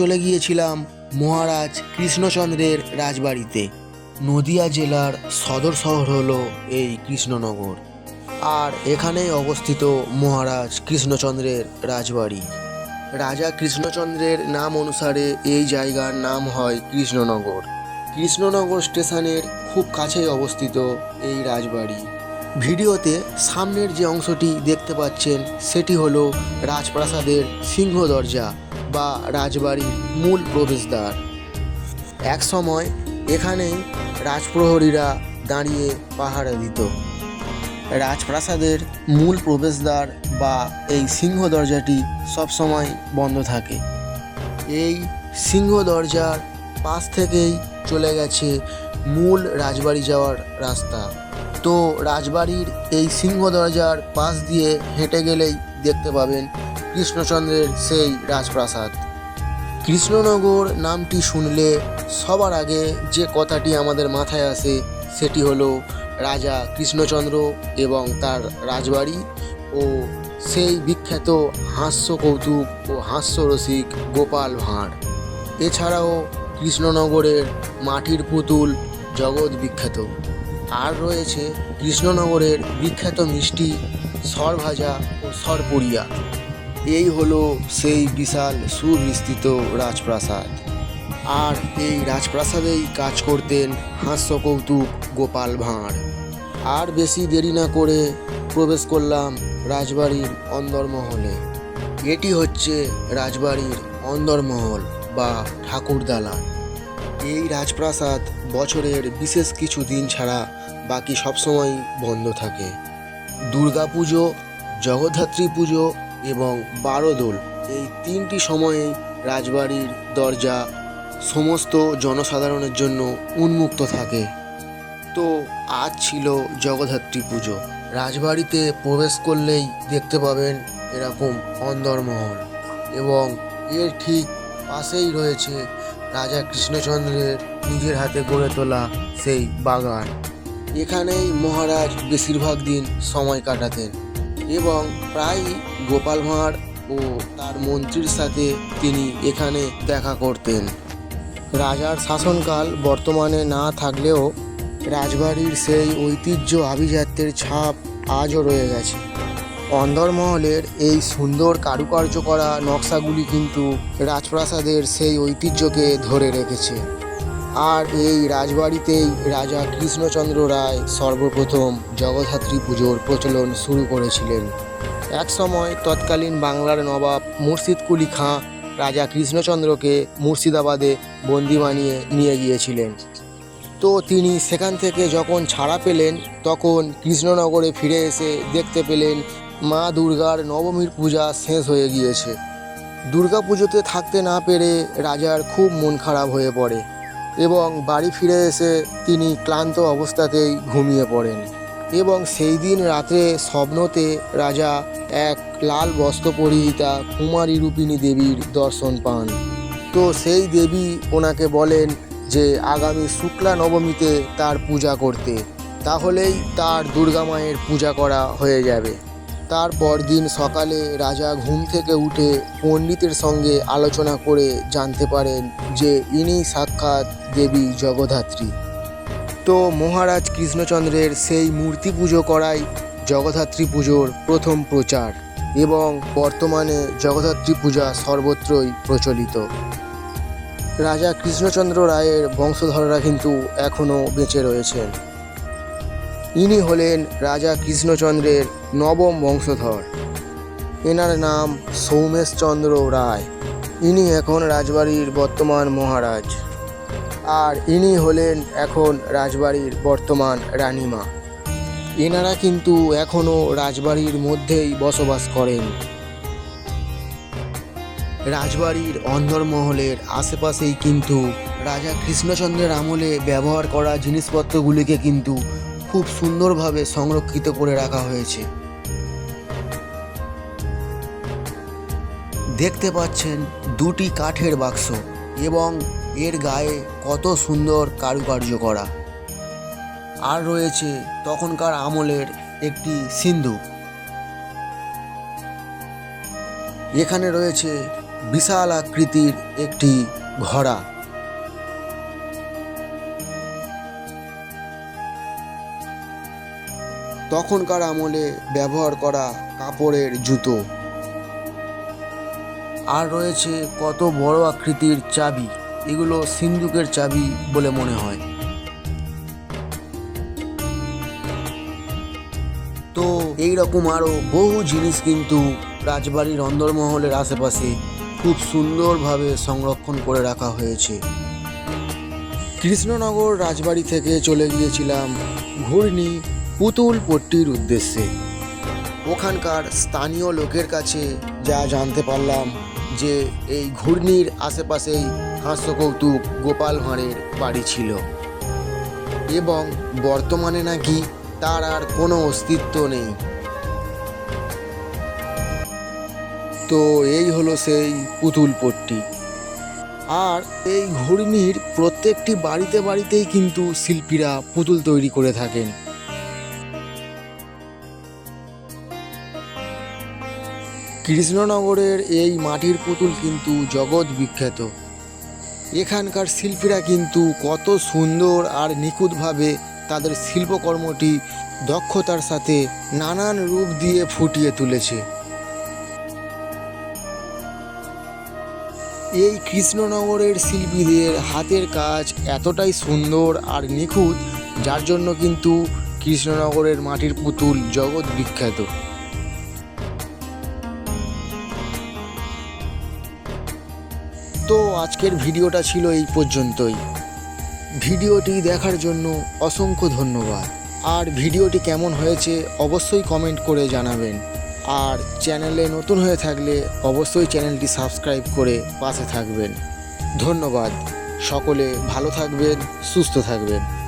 চলে গিয়েছিলাম মহারাজ কৃষ্ণচন্দ্রের রাজবাড়িতে। নদিয়া জেলার সদর শহর হলো এই কৃষ্ণনগর। আর এখানেই অবস্থিত মহারাজ কৃষ্ণচন্দ্রের রাজবাড়ি। রাজা কৃষ্ণচন্দ্রের নাম অনুসারে এই জায়গার নাম হয় কৃষ্ণনগর। কৃষ্ণনগর স্টেশনের খুব কাছেই অবস্থিত এই রাজবাড়ি। ভিডিওতে সামনের যে অংশটি দেখতে পাচ্ছেন, সেটি হলো রাজপ্রাসাদের সিংহ দরজা। বা রাজবাড়ির মূল প্রবেশদ্বার। এক সময় এখানেই রাজপ্রহরীরা দাঁড়িয়ে পাহারা দিত। রাজপ্রাসাদের মূল প্রবেশদ্বার বা এই সিংহ দরজাটি সবসময় বন্ধ থাকে। এই সিংহ দরজার পাশ থেকেই চলে গেছে মূল রাজবাড়ি যাওয়ার রাস্তা। তো রাজবাড়ির এই সিংহ দরজার পাশ দিয়ে হেঁটে গেলেই দেখতে পাবেন কৃষ্ণচন্দ্রের সেই রাজপ্রাসাদ। কৃষ্ণনগর নামটি শুনলে সবার আগে যে কথাটি আমাদের মাথায় আসে, সেটি হলো রাজা কৃষ্ণচন্দ্র এবং তার রাজবাড়ি ও সেই বিখ্যাত হাস্য কৌতুক ও হাস্যরসিক গোপাল ভাঁড়। এছাড়াও কৃষ্ণনগরের মাটির পুতুল জগৎ বিখ্যাত। আর রয়েছে কৃষ্ণনগরের বিখ্যাত মিষ্টি সরভাজা ও সরপুরিয়া। এই হলো সেই বিশাল সুবিস্তৃত রাজপ্রাসাদ। আর এই রাজপ্রাসাদেই কাজ করতেন হাস্য কৌতুক গোপাল ভাঁড়। আর বেশি দেরি না করে প্রবেশ করলাম রাজবাড়ির অন্দরমহলে। এটি হচ্ছে রাজবাড়ির অন্দরমহল বা ঠাকুর দালান এই রাজপ্রাসাদ বছরের বিশেষ কিছু দিন ছাড়া বাকি সবসময় বন্ধ থাকে। দুর্গাপুজো, জগদ্ধাত্রী পুজো এবং বারোদোল এই তিনটি সময়ে রাজবাড়ির দরজা সমস্ত জনসাধারণের জন্য উন্মুক্ত থাকে। তো আজ ছিল জগদ্ধাত্রী পুজো। রাজবাড়িতে প্রবেশ করলেই দেখতে পাবেন এরকম অন্দরমহল এবং এর ঠিক পাশেই রয়েছে রাজা কৃষ্ণচন্দ্রের নিজের হাতে গড়ে তোলা সেই বাগান। এখানেই মহারাজ বেশিরভাগ দিন সময় কাটাতেন। এবং প্রায়ই গোপাল ভাঁড় ও তার মন্ত্রীর সাথে তিনি এখানে দেখা করতেন। রাজার শাসনকাল বর্তমানে না থাকলেও রাজবাড়ির সেই ঐতিহ্য আভিজাত্যের ছাপ আজও রয়ে গেছে। অন্দরমহলের এই সুন্দর কারুকার্য করা নকশাগুলি কিন্তু রাজপ্রাসাদের সেই ঐতিহ্যকে ধরে রেখেছে। আর এই রাজবাড়িতেই রাজা কৃষ্ণচন্দ্র রায় সর্বপ্রথম জগদ্ধাত্রী পুজোর প্রচলন শুরু করেছিলেন। একসময় তৎকালীন বাংলার নবাব মুর্শিদ কুলি খাঁ রাজা কৃষ্ণচন্দ্রকে মুর্শিদাবাদে বন্দি বানিয়ে নিয়ে গিয়েছিলেন। তো তিনি সেখান থেকে যখন ছাড়া পেলেন, তখন কৃষ্ণনগরে ফিরে এসে দেখতে পেলেন মা দুর্গার নবমীর পূজা শেষ হয়ে গিয়েছে। দুর্গা পুজোতে থাকতে না পেরে রাজার খুব মন খারাপ হয়ে পড়ে। এবং বাড়ি ফিরে এসে তিনি ক্লান্ত অবস্থাতেই ঘুমিয়ে পড়েন এবং সেই দিন রাত্রে স্বপ্নতে রাজা এক লাল বস্ত্র পরিহিতা কুমারী রূপিণী দেবীর দর্শন পান। তো সেই দেবী ওনাকে বলেন যে, আগামী শুক্লা নবমীতে তার পূজা করতে। তাহলেই তার দুর্গা মায়ের পূজা করা হয়ে যাবে। তারপর দিন সকালে রাজা ঘুম থেকে উঠে পণ্ডিতের সঙ্গে আলোচনা করে জানতে পারেন যে ইনি সাক্ষাৎ দেবী জগদ্ধাত্রী তো মহারাজ কৃষ্ণচন্দ্রের সেই মূর্তি পুজো করাই জগদ্ধাত্রী পুজোর প্রথম প্রচার এবং বর্তমানে জগদ্ধাত্রী পূজা সর্বত্রই প্রচলিত। রাজা কৃষ্ণচন্দ্র রায়ের বংশধররা কিন্তু এখনও বেঁচে রয়েছেন। ইনি হলেন রাজা কৃষ্ণচন্দ্রের নবম বংশধর। এনার নাম সৌমেশচন্দ্র রায়। ইনি এখন রাজবাড়ির বর্তমান মহারাজ। আর ইনি হলেন এখন রাজবাড়ির বর্তমান রানীমা। এনারা কিন্তু এখনও রাজবাড়ির মধ্যেই বসবাস করেন। রাজবাড়ির অন্দরমহলের আশেপাশেই কিন্তু রাজা কৃষ্ণচন্দ্রের আমলে ব্যবহার করা জিনিসপত্রগুলিকে কিন্তু খুব সুন্দরভাবে সংরক্ষিত করে রাখা হয়েছে। দেখতে পাচ্ছেন দুটি কাঠের বাক্স এবং এর গায়ে কত সুন্দর কারুকার্য করা। আর রয়েছে তখনকার আমলের একটি সিন্ধু। এখানে রয়েছে বিশাল আকৃতির একটি ঘোড়া। তখনকার আমলে ব্যবহার করা কাপড়ের জুতো। আর রয়েছে কত বড় আকৃতির চাবি, এগুলো সিন্ধুকের চাবি বলে মনে হয়। তো এই রকম আরও বহু জিনিস কিন্তু রাজবাড়ির অন্দরমহলের আশেপাশে খুব সুন্দরভাবে সংরক্ষণ করে রাখা হয়েছে। কৃষ্ণনগর রাজবাড়ি থেকে চলে গিয়েছিলাম ঘূর্ণি পুতুল পট্টির উদ্দেশ্যে। ওখানকার স্থানীয় লোকের কাছে যা জানতে পারলাম যে এই ঘূর্ণির আশেপাশেই হাস্যকৌতুক গোপাল ভাঁড়ের বাড়ি ছিল। এবং বর্তমানে নাকি তার আর কোনো অস্তিত্ব নেই। তো এই হলো সেই পুতুল পট্টি। আর এই ঘূর্ণির প্রত্যেকটি বাড়িতে বাড়িতেই কিন্তু শিল্পীরা পুতুল তৈরি করে থাকেন। কৃষ্ণনগরের এই মাটির পুতুল কিন্তু জগৎ বিখ্যাত। এখানকার শিল্পীরা কিন্তু কত সুন্দর আর নিখুঁতভাবে তাদের শিল্পকর্মটি দক্ষতার সাথে নানান রূপ দিয়ে ফুটিয়ে তুলেছে। এই কৃষ্ণনগরের শিল্পীদের হাতের কাজ এতটাই সুন্দর আর নিখুঁত, যার জন্য কিন্তু কৃষ্ণনগরের মাটির পুতুল জগৎ বিখ্যাত। তো আজকের ভিডিওটা ছিল এই পর্যন্তই। ভিডিওটি দেখার জন্য অসংখ্য ধন্যবাদ। আর ভিডিওটি কেমন হয়েছে অবশ্যই কমেন্ট করে জানাবেন। আর চ্যানেলে নতুন হয়ে থাকলে অবশ্যই চ্যানেলটি সাবস্ক্রাইব করে পাশে থাকবেন। ধন্যবাদ। সকলে ভালো থাকবেন, সুস্থ থাকবেন।